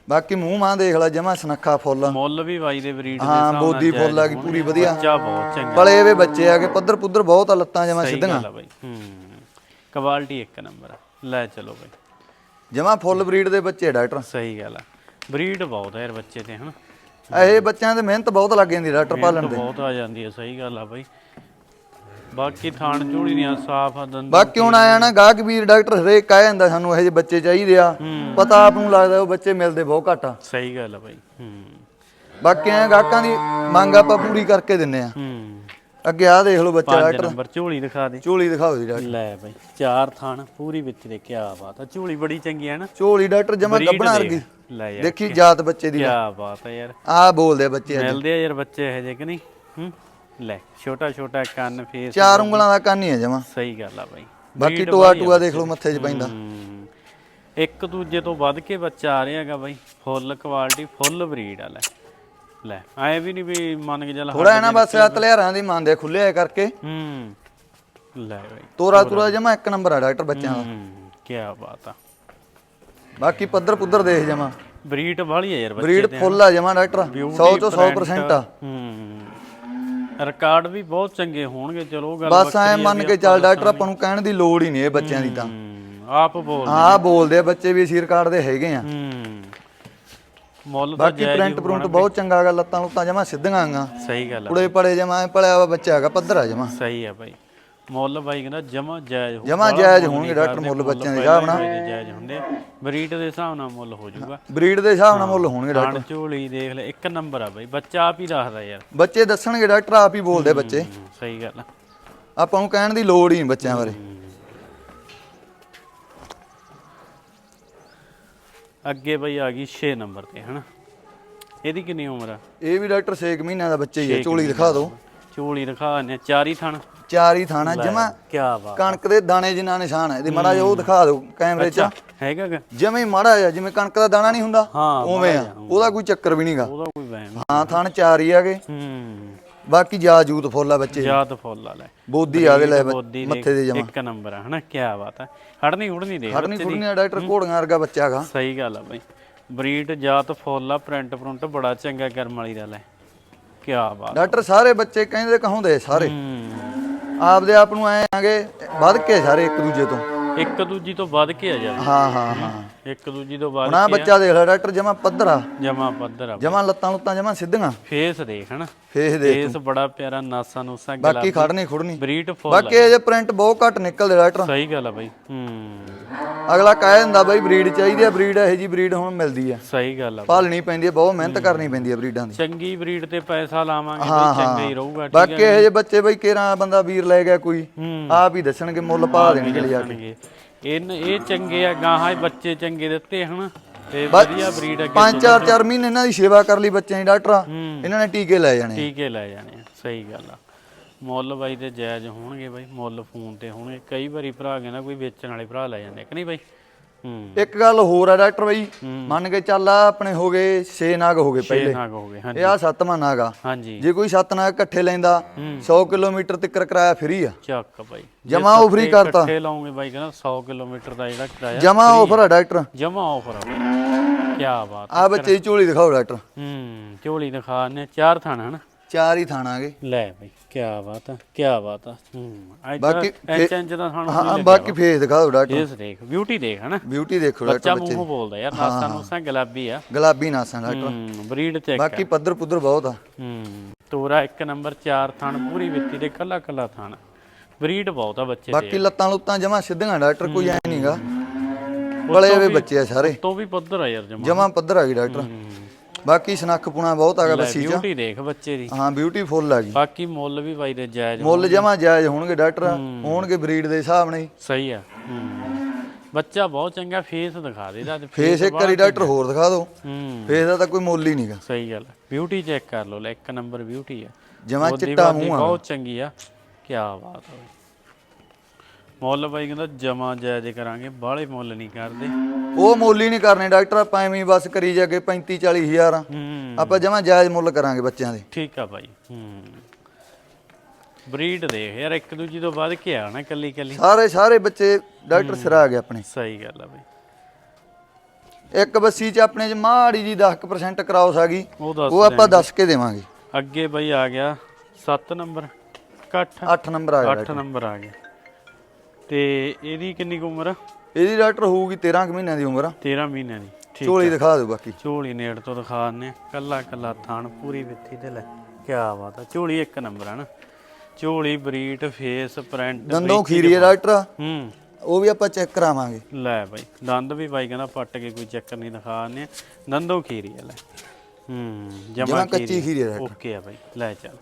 ਬਾਕੀ ਮੂੰਹ ਮਾਂ ਦੇਖ ਲੈ ਜਮਾ ਸੁਨੱਖਾ ਫੁੱਲ।
ਮੁੱਲ ਵੀ ਬਾਈ ਦੇ ਬਰੀਡ ਦੇ
ਹਾਂ, ਬੋਦੀ ਫੁੱਲ ਆ ਗਈ। ਪੂਰੀ ਵਧੀਆ।
ਬੱਚਾ ਬਹੁਤ ਚੰਗਾ।
ਪਲੇ ਵੇ ਬੱਚੇ ਆ ਕੇ ਪੱਧਰ ਪੁੱਧਰ ਬਹੁਤ ਆ ਲੱਤਾਂ ਜਮਾ ਸਿੱਧੀਆਂ।
ਹੂੰ ਕੁਆਲਿਟੀ ਇੱਕ ਨੰਬਰ ਆ। ਲੈ ਚਲੋ ਬਾਈ।
ਜਮਾ ਫੁੱਲ ਬਰੀਡ ਦੇ ਬੱਚੇ ਡਾਕਟਰ।
ਸਹੀ ਗੱਲ ਆ। ਬਰੀਡ ਬਹੁਤ ਆ ਯਾਰ ਬੱਚੇ ਤੇ ਹਨਾ?
ਇਹ ਬੱਚਿਆਂ ਤੇ ਮਿਹਨਤ ਬਹੁਤ ਲੱਗ ਜਾਂਦੀ ਡਾਕਟਰ ਪਾਲਣ ਦੇ
ਬਹੁਤ ਆ ਜਾਂਦੀ ਹੈ ਸਹੀ ਗੱਲ ਆ ਬਾਈ। ਬਾਕੀ ਥਾਣ ਝੂੜੀ ਦੀਆਂ ਸਾਫ਼ ਆ ਦੰਦ
ਬਾਕੀ ਹੁਣ ਆਇਆ ਨਾ ਗਾਹਕ ਵੀਰ ਡਾਕਟਰ ਹਰੇਕ ਕਹਿ ਜਾਂਦਾ ਸਾਨੂੰ ਇਹੋ ਜਿਹੇ ਬੱਚੇ ਚਾਹੀਦੇ ਆ। ਪਤਾ ਆਪ ਨੂੰ ਲੱਗਦਾ ਉਹ ਬੱਚੇ ਮਿਲਦੇ ਬਹੁਤ ਘੱਟ ਆ।
ਸਹੀ ਗੱਲ ਆ ਬਾਈ ਹੂੰ।
ਬਾਕੀ ਐ ਗਾਹਕਾਂ ਦੀ ਮੰਗ ਆਪਾਂ ਪੂਰੀ ਕਰਕੇ ਦਿੰਨੇ ਆ।
ਹੂੰ।
ਅੱਗੇ ਆ ਦੇਖ ਲਓ ਬੱਚਾ
ਪੰਜ
ਡਾਕਟਰ
ਨੰਬਰ ਝੂਲੀ ਦਿਖਾ ਦੇ।
ਝੋਲੀ ਦਿਖਾਓ ਜੀ ਡਾਕਟਰ
ਲੈ ਬਾਈ ਚਾਰ ਥਾਣ ਪੂਰੀ ਵਿੱਚ ਦੇ ਕਿਆ ਬਾਤ ਆ। ਝੂਲੀ ਬੜੀ ਚੰਗੀ ਹੈ ਨਾ।
ਝੋਲੀ ਡਾਕਟਰ ਜਮਾ
Breed
ਗੱਬਣਾ
ਦੇਖ।
ਵਰਗੀ।
ਲੈ ਯਾਰ
ਦੇਖੀ ਜਾਤ ਬੱਚੇ ਦੀ
ਕਿਆ ਬਾਤ ਆ ਯਾਰ।
ਆ ਬੋਲਦੇ ਆ ਬੱਚੇ ਅੱਜ
ਮਿਲਦੇ ਆ ਯਾਰ ਬੱਚੇ ਇਹ ਜੇ ਕਿ ਨਹੀਂ? ਹੂੰ? ਲੈ ਛੋਟਾ ਛੋਟਾ ਕੰਨ ਫੇਸ
ਚਾਰ ਉਂਗਲਾਂ ਦਾ ਕੰਨ ਹੀ ਆ ਜਮਾ।
ਸਹੀ ਗੱਲ ਆ ਬਾਈ।
ਬਾਕੀ
Breed
ਟੋਆ ਟੂਆ ਦੇਖ ਲਓ ਮੱਥੇ 'ਚ ਪੈਂਦਾ।
ਹੂੰ। ਇੱਕ ਦੂਜੇ ਤੋਂ ਵੱਧ ਕੇ ਬੱਚਾ ਆ ਰਿਹਾ ਹੈਗਾ ਬਾਈ। ਫੁੱਲ ਕੁਆਲਿਟੀ ਫੁੱਲ ਬਰੀਡ ਆ ਲੈ। ਲੈ ਐ ਵੀ ਨਹੀਂ ਵੀ ਮੰਨ ਕੇ ਚੱਲ
ਥੋੜਾ ਇਹਨਾਂ ਬਸ ਆ ਤਲਿਆਰਾਂ ਦੀ ਮੰਨਦੇ ਖੁੱਲੇ ਕਰਕੇ।
ਹੂੰ ਲੈ ਬਾਈ।
ਤੋਰਾ ਤੁਰਾ ਜਮਾ ਇੱਕ ਨੰਬਰ ਆ ਡਾਕਟਰ ਬੱਚਿਆਂ ਦਾ।
ਹੂੰ ਕੀ ਬਾਤ ਆ।
ਬਾਕੀ ਪੱਧਰ ਪੁੱਧਰ ਦੇਖ ਜਮਾ।
ਬਰੀਡ ਵਾਲੀ ਆ ਯਾਰ ਬੱਚੇ
ਬਰੀਡ ਫੁੱਲ ਆ ਜਮਾ ਡਾਕਟਰ 100 ਤੋਂ 100% ਆ।
ਹੂੰ ਰਿਕਾਰਡ ਵੀ ਬਹੁਤ ਚੰਗੇ ਹੋਣਗੇ ਚਲੋ ਗੱਲ
ਬਸ ਐ ਮੰਨ ਕੇ ਚੱਲ ਡਾਕਟਰ ਆਪਾਂ ਨੂੰ ਕਹਿਣ ਦੀ ਲੋੜ ਹੀ ਨਹੀਂ ਇਹ ਬੱਚਿਆਂ ਦੀ ਤਾਂ।
ਆਪ
ਬੋਲਦੇ ਆ ਬੱਚੇ ਵੀ ਅਸੀਂ ਰਿਕਾਰਡ ਦੇ ਹੈਗੇ ਆ।
ਹੂੰ। ਮੁੱਲ ਤਾਂ
ਬਾਕੀ
ਜਾਇਜ਼
ਪ੍ਰਿੰਟ ਪ੍ਰਿੰਟ ਬਹੁਤ ਚੰਗਾ ਗਾ ਲੱਤਾਂ ਲੁੱਤਾਂ ਜਮਾ ਸਿੱਧੀਆਂ ਆਂਗਾ
ਸਹੀ ਗੱਲ ਆ।
ਕੁੜੇ ਪੜੇ ਜਮਾ ਪਲਿਆ ਵਾ ਬੱਚਾ ਹੈਗਾ ਪੱਧਰ ਆ ਜਮਾ।
ਸਹੀ ਆ ਬਾਈ। ਮੁੱਲ ਬਾਈ ਕਹਿੰਦਾ ਜਮਾ ਜਾਇਜ਼ ਹੋਊ।
ਜਮਾਂ ਜਾਇਜ਼ ਹੋਣਗੇ ਡਾਕਟਰ ਮੁੱਲ ਬੱਚਿਆਂ ਦੇ
ਪਹਿਲਾਂ
ਹਿਸਾਬ ਨਾਲ।
ਹੀ ਜਾਇਜ਼ ਹੁੰਦੇ ਬਰੀਡ ਦੇ ਹਿਸਾਬ ਨਾਲ ਮੁੱਲ ਹੋ ਜਾਊਗਾ।
ਬਰੀਡ ਦੇ ਹਿਸਾਬ ਨਾਲ ਮੁੱਲ ਹੋਣਗੇ ਡਾਕਟਰ।
ਖਾਣ ਝੋਲੀ ਦੇਖ ਲੈ ਇੱਕ ਨੰਬਰ ਆ ਬਾਈ। ਬੱਚਾ ਆਪ ਹੀ ਰੱਖਦਾ ਯਾਰ।
ਬੱਚੇ ਦੱਸਣਗੇ ਡਾਕਟਰ ਆਪ ਹੀ ਬੋਲਦੇ ਬੱਚੇ।
ਹੂੰ, ਸਹੀ ਗੱਲ ਆ।
ਆਪਾਂ ਨੂੰ ਕਹਿਣ ਦੀ ਲੋੜ ਹੀ ਨਹੀਂ ਬੱਚਿਆਂ ਬਾਰੇ।
ਅੱਗੇ ਬਈ ਆ ਗਈ 6 ਨੰਬਰ ਤੇ ਹਨਾ? ਇਹਦੀ ਕਿੰਨੀ ਉਮਰ ਆ?
ਇਹ ਵੀ ਡਾਕਟਰ 6 ਮਹੀਨਿਆਂ ਦਾ ਬੱਚਾ ਹੀ ਹੈ ਝੋਲੀ ਦਿਖਾ ਦਿਓ।
ਝੋਲੀ ਦਿਖਾ ਨੇ ਚਾਰ ਥਣ।
ਚਾਰ ਥਾਣਾ ਜਮਾ
ਕੀ ਬਾਤ।
ਕਣਕ ਦੇ ਦਾਣੇ ਜਿੰਨਾ ਨਿਸ਼ਾਨ ਹੈ ਇਹਦੇ ਮਾੜਾ ਜਿਹਾ ਉਹ ਦਿਖਾ ਦਿਓ ਕੈਮਰੇ 'ਚ।
ਹੈਗਾ?
ਜਿਵੇਂ ਮਾੜਾ ਜਿਹਾ ਜਿਵੇਂ ਕਣਕ ਦਾ ਦਾਣਾ ਨਹੀਂ ਹੁੰਦਾ ਉਵੇਂ ਆ। ਉਹਦਾ ਕੋਈ ਚੱਕਰ ਵੀ ਨਹੀਂਗਾ
ਉਹਦਾ ਕੋਈ ਵਹਿਮ
ਹਾਂ ਥਣ ਚਾਰ ਹੀ ਆਗੇ
ਹੂੰ।
ਬਾਕੀ ਜਾ ਜੂਤ ਫੁੱਲ ਆ ਬੱਚੇ। ਦੀ।
ਜਾਤ ਫੁੱਲ ਆ ਲੈ।
ਬੋਦੀ ਆ ਗਏ ਲੈ
ਬੋਦੀ
ਮੱਥੇ ਦੇ ਜਮਾ।
ਇੱਕ ਨੰਬਰ ਆ ਹਨਾ ਕੀ ਬਾਤ ਆ। ਹੜਨੀ ਉੜਨੀ ਦੇ।
ਹੜਨੀ ਫੁੜਨੀ ਡਾਕਟਰ ਘੋੜੀਆਂ ਵਰਗਾ ਬੱਚਾ ਹੈਗਾ।
ਸਹੀ ਗੱਲ ਆ ਬਾਈ। ਬਰੀਡ ਜਾਤ ਫੁੱਲ ਆ ਪ੍ਰਿੰਟ ਪ੍ਰਿੰਟ ਬੜਾ ਚੰਗਾ ਕਰਮ ਵਾਲੀ ਦਾ ਲੈ। ਕੀ ਬਾਤ
ਡਾਕਟਰ ਸਾਰੇ ਬੱਚੇ ਕਹਿੰਦੇ ਕਹਾਉਂਦੇ ਸਾਰੇ। ਆਪਦੇ ਆਪ ਨੂੰ ਐ ਆਗੇ ਵੱਧ ਕੇ ਸਾਰੇ ਇੱਕ ਦੂਜੇ ਤੋਂ।
ਇੱਕ ਦੂਜੀ ਤੋਂ ਵੱਧ ਕੇ ਆ ਜਾਂਦੇ
ਹਾਂ ਹਾਂ ਹਾਂ।
ਇੱਕ ਦੂਜੀ ਤੋਂ
ਹੁਣ
ਵੱਧ
ਆਹ
ਕੇ
ਬੱਚਾ ਦੇਖ ਲੈ ਡਾਕਟਰ ਜਮਾ ਪੱਧਰਾ।
ਜਮਾ ਪੱਧਰ। ਆ
ਜਮਾ ਲੱਤਾਂ ਲੁੱਤਾਂ ਜਮਾ ਸਿੱਧੀਆਂ।
ਫੇਸ ਦੇਖ ਹਨਾ?
ਫੇਸ ਦੇ
ਫੇਸ ਬੜਾ ਪਿਆਰਾ ਨਾਸਾ ਨੂਸਾ
ਬਾਕੀ ਖੜਨੀ ਖੁੜਨੀ
ਬਰੀਡ ਫੁੱਲ
ਬਾਕੀ ਇਹਦੇ ਪ੍ਰਿੰਟ ਬਹੁਤ ਘੱਟ ਨਿਕਲਦੇ ਡਾਕਟਰ।
ਸਹੀ ਗੱਲ ਆ ਬਾਈ। ਹੂੰ।
ਅਗਲਾ ਕਹਿ ਦਿੰਦਾ ਬਈ ਬਰੀਡ ਚਾਹੀਦੀ ਆ ਬਰੀਡ ਇਹੋ ਜੀ ਬਰੀਡ ਹੁਣ ਮਿਲਦੀ ਆ।
ਸਹੀ ਗੱਲ ਆ
ਪਾਲਣੀ ਪੈਂਦੀ ਆ ਬਹੁਤ ਮਿਹਨਤ ਕਰਨੀ ਪੈਂਦੀ ਆ ਬਰੀਡਾਂ ਦੀ।
ਚੰਗੀ ਬਰੀਡ ਤੇ ਪੈਸਾ ਲਾਵਾਂਗੇ ਬਈ ਚੰਗਾ
ਹਾਂ।
ਰਹੂਗਾ ਠੀਕ
ਬਾਕੀ
ਹੈ
ਇਹ ਜੇ। ਬੱਚੇ ਬਈ ਕੇਰਾ ਬੰਦਾ ਵੀਰ ਲੈ ਗਿਆ ਕੋਈ ਆਪ ਹੀ ਦੱਸਣਗੇ ਮੁੱਲ ਪਾ ਦੇਣਗੇ ਲਿਜਾ ਕੇ।
ਇਹ ਇਹ ਚੰਗੇ ਆ ਗਾਹਾਂ ਇਹ ਬੱਚੇ ਚੰਗੇ ਦਿੱਤੇ ਹਨ ਤੇ ਵਧੀਆ ਬਰੀਡ ਅੱਗੇ
ਪੰਜ ਚਾਰ ਚਾਰ ਮਹੀਨੇ ਇਹਨਾਂ ਦੀ ਸੇਵਾ ਕਰ ਲਈ ਬੱਚਿਆਂ ਦੀ ਡਾਕਟਰ। ਇਹਨਾਂ ਨੇ ਟੀਕੇ ਲੈ ਜਾਣੇ
ਟੀਕੇ ਲੈ ਜਾਣੇ ਸਹੀ ਗੱਲ ਆ। ਮੁੱਲ ਬਾਈ ਤੇ ਜਾਇਜ਼ ਹੋਣਗੇ ਬਾਈ ਮੁੱਲ ਫੋਨ ਤੇ ਹੋਣਗੇ। ਕਈ ਵਾਰੀ ਭਰਾ ਕਹਿੰਦਾ ਕੋਈ ਵੇਚਣ ਵਾਲੇ ਭਰਾ ਲੈ ਜਾਂਦੇ ਕਿ ਨਹੀਂ ਬਾਈ? ਹੂੰ।
ਇੱਕ ਗੱਲ ਹੋਰ ਆ ਡਾਕਟਰ ਬਈ ਮੰਨ ਕੇ ਚੱਲ ਆ ਆਪਣੇ ਹੋ ਗਏ 6 ਨਾਗ ਹੋ ਗਏ
ਛੇ
ਪਹਿਲੇ।
ਨਾਗ ਹੋ ਗਏ ਹਾਂਜੀ।
ਇਹ ਆ ਸੱਤਵਾਂ ਨਾਗ ਆ।
ਹਾਂਜੀ।
ਜੇ ਕੋਈ ਸੱਤ ਨਾਗ ਇਕੱਠੇ ਲੈਂਦਾ 100 ਕਿਲੋਮੀਟਰ ਤੱਕ ਕਰਾਇਆ ਫ੍ਰੀ ਆ।
ਚੱਕ ਬਾਈ।
ਜਮਾਂ ਉਹ free ਕਰਤਾ।
ਇਕੱਠੇ ਲਾਉਂਗੇ ਬਾਈ ਕਹਿੰਦਾ 100 ਕਿਲੋਮੀਟਰ ਦਾ ਜਿਹੜਾ ਕਿਰਾਇਆ
ਜਮਾ ਆਫਰ ਆ। ਡਾਕਟਰ।
ਜਮਾ ਆਫਰ ਆ ਕੀ ਬਾਤ ਆ
ਬੱਚੇ ਦੀ ਝੋਲੀ ਦਿਖਾਓ ਡਾਕਟਰ।
ਹੂੰ ਝੋਲੀ ਦਿਖਾ ਨੇ ਚਾਰ ਥਾਣ ਹਨ।
ਚਾਰ ਹੀ ਥਾਣਾਗੇ।
ਲੈ ਬਾਈ ਕੀ ਬਾਤ ਆ ਕੀ ਬਾਤ ਆ। ਹੂੰ ਅੱਜ
ਬਾਕੀ
ਇੰਚ ਇੰਚ ਦਾ ਥਾਣ
ਹਾਂ ਬਾਕੀ ਫੇਸ ਦਿਖਾਓ ਡਾਕਟਰ।
ਫੇਸ ਦੇਖ ਬਿਊਟੀ ਦੇਖ ਹਨਾ?
ਬਿਊਟੀ ਦੇਖੋ
ਬੱਚਾ
ਡਾਕਟਰ ਬੱਚੇ।
ਮੂੰਹੋਂ ਬੋਲਦਾ ਯਾਰ ਨਾਸਾਂ ਨੂਸਾਂ ਗੁਲਾਬੀ ਆ।
ਗੁਲਾਬੀ ਨਾਸਾਂ ਡਾਕਟਰ।
ਹੂੰ ਬਰੀਡ ਚੈੱਕ
ਬਾਕੀ ਪੱਧਰ ਪੁੱਧਰ ਬਹੁਤ ਆ।
ਹੂੰ ਤੋਰਾ ਇੱਕ ਨੰਬਰ 4 ਥਾਣ ਪੂਰੀ ਵਿੱਤੀ ਦੇ ਕੱਲਾ ਕੱਲਾ ਥਾਣ। ਬਰੀਡ ਬਹੁਤ ਆ ਬੱਚੇ ਦੇ।
ਬਾਕੀ ਲੱਤਾਂ ਲੁੱਤਾਂ ਜਮਾ ਸਿੱਧੀਆਂ ਡਾਕਟਰ ਕੋਈ ਐ ਨਹੀਂਗਾ ਬੜੇ ਵੇ ਬੱਚੇ ਆ ਸਾਰੇ।
ਤੋਂ ਵੀ ਪੱਧਰ ਆ ਯਾਰ ਜਮਾ।
ਜਮਾ ਪੱਧਰ ਆ ਗਈ ਡਾਕਟਰ। ਬਾਕੀ ਸਨੱਖ ਪੁਣਾ ਬਹੁਤ ਆ ਗਿਆ ਬੱਸੀ ਚ
ਬਿਊਟੀ ਦੇਖ ਬੱਚੇ ਦੀ।
ਹਾਂ ਬਿਊਟੀਫੁੱਲ ਆ ਗਈ
ਬਾਕੀ ਮੁੱਲ ਵੀ ਬਾਈ ਦੇ ਜਾਇਜ਼
ਮੁੱਲ ਜਮਾ ਜਾਇਜ਼ ਹੋਣਗੇ ਡਾਕਟਰ। ਹੋਣਗੇ ਬਰੀਡ ਦੇ ਹਿਸਾਬ ਨਾਲ
ਸਹੀ ਆ ਬੱਚਾ ਬਹੁਤ ਚੰਗਾ ਫੇਸ ਦਿਖਾ ਦੇ ਇਹਦਾ ਤੇ
ਫੇਸ ਇੱਕ ਵਾਰੀ ਡਾਕਟਰ ਹੋਰ ਦਿਖਾ ਦਿਓ ਫੇਸ ਦਾ ਤਾਂ ਕੋਈ ਮੁੱਲ ਹੀ ਨਹੀਂਗਾ
ਸਹੀ ਗੱਲ ਬਿਊਟੀ ਚੈੱਕ ਕਰ ਲਓ ਲੈ ਇੱਕ ਨੰਬਰ ਬਿਊਟੀ ਆ।
ਜਮਾ ਚਿੱਟਾ ਮੂੰਹ ਆ।
ਬਹੁਤ ਚੰਗੀ ਆ। ਕੀ ਬਾਤ ਬਈ ਮੁੱਲ ਬਾਈ ਕਹਿੰਦਾ ਜਮਾ ਜਾਇਜ਼ ਕਰਾਂਗੇ ਬਾਹਲੇ ਮੁੱਲ ਨਹੀਂ ਕਰਦੇ।
ਉਹ ਮੁੱਲ ਹੀ ਨਹੀਂ ਕਰਨੇ ਡਾਕਟਰ ਆਪਾਂ ਐਵੇਂ ਹੀ ਬਸ ਕਰੀ ਜਾਗੇ 35 40 ਹਜ਼ਾਰ।
ਹੂੰ।
ਆਪਾਂ ਜਮਾ ਜਾਇਜ਼ ਮੁੱਲ ਕਰਾਂਗੇ ਬੱਚਿਆਂ ਦੇ।
ਠੀਕ ਆ ਬਾਈ ਹੂੰ। ਬਰੀਡ ਦੇਖ ਯਾਰ ਇੱਕ ਦੂਜੀ ਤੋਂ ਵੱਧ ਕੇ ਆ ਨਾ ਕੱਲੀ ਕੱਲੀ।
ਸਾਰੇ ਸਾਰੇ ਬੱਚੇ ਡਾਕਟਰ ਸਿਰਾ ਆ ਗਏ ਆਪਣੇ।
ਸਹੀ ਗੱਲ ਆ ਬਾਈ।
ਇੱਕ ਬੱਸੀ ਚ ਆਪਣੇ ਚ ਮਾੜੀ ਜੀ 10% ਕਰਾਉਸ ਆ ਗਈ।
ਉਹ ਦੱਸ
ਉਹ ਆਪਾਂ ਦੱਸ ਕੇ ਦੇਵਾਂਗੇ।
ਅੱਗੇ ਬਾਈ ਆ ਗਿਆ 7 ਨੰਬਰ ਇਕੱਠ
8 ਨੰਬਰ ਆ ਗਿਆ
8 ਨੰਬਰ ਆ ਗਿਆ। ਤੇ ਇਹਦੀ ਕਿੰਨੀ ਕੁ ਉਮਰ ਆ?
ਇਹਦੀ ਡਾਕਟਰ ਹੋਊਗੀ 13 ਕੁ ਮਹੀਨਿਆਂ ਦੀ ਉਮਰ
13 ਮਹੀਨਿਆਂ ਦੀ ਠੀਕ
ਝੋਲੀ ਦਿਖਾ ਦਿਓ ਬਾਕੀ।
ਝੋਲੀ ਨੇੜ ਤੋਂ ਦਿਖਾ ਦਿੰਨੇ ਕੱਲਾ ਕੱਲਾ ਥਾਣ ਪੂਰੀ ਵਿੱਥੀ ਤੇ ਲੈ। ਕੀ ਬਾਤ ਆ ਝੋਲੀ ਇੱਕ ਨੰਬਰ ਆ ਨਾ। ਝੋਲੀ ਬਰੀਟ ਫੇਸ ਪ੍ਰਿੰਟ
ਦੰਦੋਂ ਖੀਰੀ ਹੈ ਡਾਕਟਰ।
ਹੂੰ।
ਉਹ ਵੀ ਆਪਾਂ ਚੈੱਕ ਕਰਾਵਾਂਗੇ।
ਲੈ ਬਾਈ ਦੰਦ ਵੀ ਬਾਈ ਕਹਿੰਦਾ ਪੱਟ ਕੇ ਕੋਈ ਚੱਕਰ ਨਹੀਂ ਦਿਖਾ ਦਿੰਨੇ ਦੰਦੋਂ ਖੀਰੀ ਆ ਲੈ। ਹੂੰ ਜਮਾ
ਜਮਾਂ ਕੱਚੀ ਖੀਰੀ ਆ ਡਾਕਟਰ।
ਓਕੇ ਆ ਬਾਈ ਲੈ ਚੱਲ।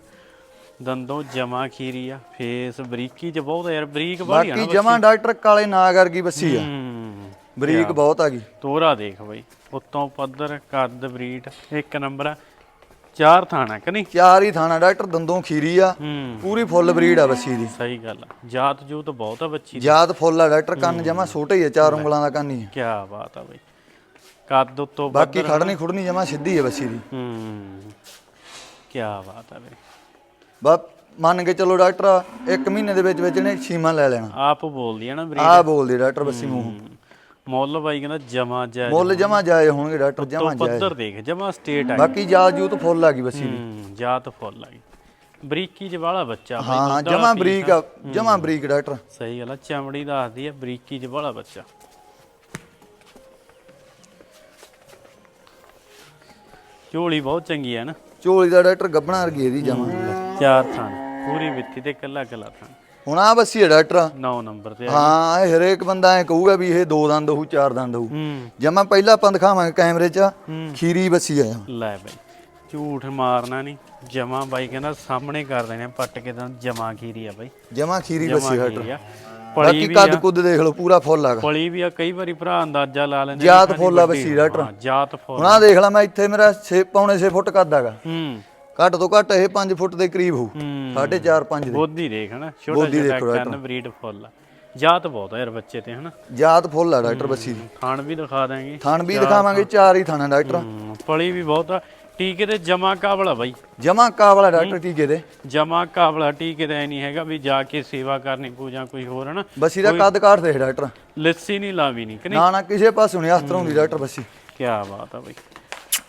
ਦੰਦੋਂ ਜਮਾ ਖੀਰੀ ਆ ਫੇਸ ਬਰੀਕੀ ਚ ਬਹੁਤ ਯਾਰ ਬਰੀਕ ਬਾੜੀ ਆ
ਬਾਕੀ ਜਮਾ ਡਾਕਟਰ ਕਾਲੇ ਨਾਗ ਵਰਗੀ ਬੱਸੀ ਆ। ਬਰੀਕ ਬਹੁਤ ਆ ਗਈ।
ਤੋਰਾ ਦੇਖ ਬਾਈ ਉੱਤੋਂ ਪੱਧਰ ਕੱਦ ਬਰੀਟ ਇੱਕ ਨੰਬਰ ਆ। ਚਾਰ ਥਾਣਾ ਕਿ ਨਹੀਂ?
ਚਾਰ ਹੀ ਥਾਣਾ ਡਾਕਟਰ ਦੰਦੋਂ ਖੀਰੀ ਆ। ਪੂਰੀ ਫੁੱਲ ਬਰੀਡ ਆ ਬੱਸੀ ਦੀ।
ਸਹੀ ਗੱਲ ਆ। ਜਾਤ ਜੂਤ ਬਹੁਤ ਆ ਬੱਚੀ ਦੀ।
ਜਾਤ ਫੁੱਲ ਆ ਡਾਕਟਰ ਕੰਨ ਜਮਾ ਛੋਟੇ ਹੀ ਆ ਚਾਰ ਉਂਗਲਾਂ ਦਾ ਕੰਨ ਹੀ ਆ।
ਕੀ ਬਾਤ ਆ ਬਾਈ। ਕੱਦ ਉੱਤੋਂ
ਬਾਕੀ ਖੜਨੀ ਖੁੜਨੀ ਜਮਾ ਸਿੱਧੀ ਆ ਬੱਸੀ ਦੀ।
ਹੂੰ। ਕੀ ਬਾਤ ਆ ਬਾਈ।
ਬਸ ਮੰਨ ਕੇ ਚਲੋ ਡਾਕਟਰ ਇੱਕ ਮਹੀਨੇ ਦੇ ਵਿੱਚ ਵਿੱਚ ਇਹਨੇ ਛੀਮਾ ਲੈ ਲੈਣਾ।
ਆਪ ਬੋਲਦੀ ਆ ਨਾ ਬਰੀਡ।
ਆ ਬੋਲਦੀ ਡਾਕਟਰ ਬੱਸੀ ਮੂੰਹ।
ਮੁੱਲ ਬਾਈ ਕਹਿੰਦਾ ਜਮਾ ਜਾਇਜ਼
ਮੁੱਲ ਜਮਾ ਜਾਏ ਹੋਣਗੇ ਡਾਕਟਰ
ਤੋਂ
ਜਮਾ ਜਾਏ
ਪੱਧਰ ਦੇਖ ਜਮਾ ਸਟੇਟ ਆ।
ਬਾਕੀ ਜਾਤ ਜੂਤ ਫੁੱਲ ਆ ਗਈ ਬੱਸੀ ਦੀ।
ਹੂੰ ਜਾਤ ਫੁੱਲ ਆ ਗਈ। ਬਰੀਕੀ ਚ ਵਾਲਾ ਬੱਚਾ ਬਾਈ
ਹਾਂ
ਦੁੱਧ ਵਾਲਾ
ਜਮਾ ਬਰੀਕ ਆ। ਜਮਾ ਬਰੀਕ ਡਾਕਟਰ।
ਸਹੀ ਗੱਲ ਆ ਚਮੜੀ ਦੱਸਦੀ ਆ ਬਰੀਕੀ ਚ ਵਾਲਾ ਬੱਚਾ। ਝੋਲੀ ਬਹੁਤ ਚੰਗੀ ਆ ਨਾ।
ਝੋਲੀ ਦਾ ਡਾਕਟਰ ਗੱਬਣਾ ਵਰਗੀ ਇਹਦੀ ਜਮਾ।
ਚਾਰ ਥਾਂ ਪੂਰੀ ਵਿੱਥੀ ਤੇ ਕੱਲਾ ਕੱਲਾ ਥਾਂ
ਹੁਣ ਆ ਬੱਸੀ ਹੈ ਡਾਕਟਰ।
9 ਨੰਬਰ ਤੇ ਆ।
ਹਾਂ ਇਹ ਹਰੇਕ ਬੰਦਾ ਐ ਕਹੂਗਾ ਵੀ ਇਹ ਦੋ ਦੰਦ ਹੋਊ ਚਾਰ ਦੰਦ ਹੋਊ।
ਹੂੰ।
ਜਮਾ ਪਹਿਲਾਂ ਆਪਾਂ ਦਿਖਾਵਾਂਗੇ ਕੈਮਰੇ 'ਚ। ਖੀਰੀ ਬੱਸੀ ਆ
ਲੈ ਬਾਈ ਝੂਠ ਮਾਰਨਾ ਨਹੀਂ ਜਮਾ ਬਾਈ ਕਹਿੰਦਾ ਸਾਹਮਣੇ ਕਰ ਦੇਣੇ ਪੱਟ ਕੇ ਤਾਂ ਜਮਾ ਖੀਰੀ ਆ ਬਾਈ।
ਜਮਾ ਖੀਰੀ
ਜਮਾ
ਬੱਸੀ
ਖੀਰੀ
ਡਾਕਟਰ।
ਆ ਪਲੀ
ਬਾਕੀ
ਵੀ
ਕੱਦ ਕੁੱਦ ਦੇਖ ਲਓ ਪੂਰਾ ਫੁੱਲ ਆਗਾ
ਪਲੀ ਵੀ ਆ ਕਈ ਵਾਰੀ ਭਰਾ ਅੰਦਾਜ਼ਾ ਲਾ ਲੈਂਦੇ
ਜਾਤ
ਵੀ ਸਾਡੀ
ਫੁੱਲ ਆ
ਵੱਡੀ-
ਬੱਸੀ ਡਾਕਟਰ।
ਹਾਂ, ਜਾਤ ਫੁੱਲ
ਹੁਣ ਆ। ਦੇਖ ਲੈ ਮੈਂ ਇੱਥੇ ਮੇਰਾ 6 ਪੌਣੇ 6 ਫੁੱਟ ਕੱਦ ਆਗਾ
ਹੂੰ।
ਘੱਟ ਤੋਂ ਘੱਟ ਇਹ 5 ਫੁੱਟ ਦੇ ਕਰੀਬ ਹੋਊ।
ਹੂੰ।
4.5 5 ਦੇ।
ਬੋਦੀ ਦੇਖ ਹਨਾ? ਛੋਟਾ
ਦੇਖੋ
ਕੰਨ ਬਰੀਡ ਫੁੱਲ ਜਾਤ ਬਹੁਤ ਆ ਯਾਰ ਬੱਚੇ ਤੇ ਹਨਾ?
ਜਾਤ ਫੁੱਲ ਆ ਡਾਕਟਰ ਬੱਸੀ ਦੀ।
ਥਾਣ ਵੀ ਦਿਖਾ ਦਾਂਗੇ
ਥਣ ਵੀ ਦਿਖਾਵਾਂਗੇ ਚਾਰ ਹੀ ਥਾਣਾ ਡਾਕਟਰ।
ਪਲੀ ਵੀ ਬਹੁਤ ਆ। ਟੀਕੇ ਤੇ ਜਮਾ ਕਾਬਲਾ ਬਾਈ।
ਜਮਾ ਕਾਬਲਾ ਡਾਕਟਰ ਟੀਕੇ ਦੇ
ਜਮਾ ਕਾਬਲਾ ਟੀਕੇ ਐ ਨਹੀਂ ਹੈਗਾ ਵੀ ਜਾ ਕੇ ਸੇਵਾ ਕਰਨੀ ਜਾਂ ਕੋਈ ਹੋਰ ਹਨਾ?
ਬੱਸੀ ਦਾ ਕੱਦ ਕਾਠ ਦੇਖ ਡਾਕਟਰ।
ਲੱਸੀ ਨਹੀਂ ਲਾਵੀ ਨਹੀਂ ਕਿ
ਨਾ ਨਾ ਕਿਸੇ ਪਾਸੋਂ ਨਹੀਂ ਅਸਤਰ ਹੁੰਦੀ ਡਾਕਟਰ ਬੱਸੀ
ਕੀ ਬਾਤ ਆ ਬਾਈ।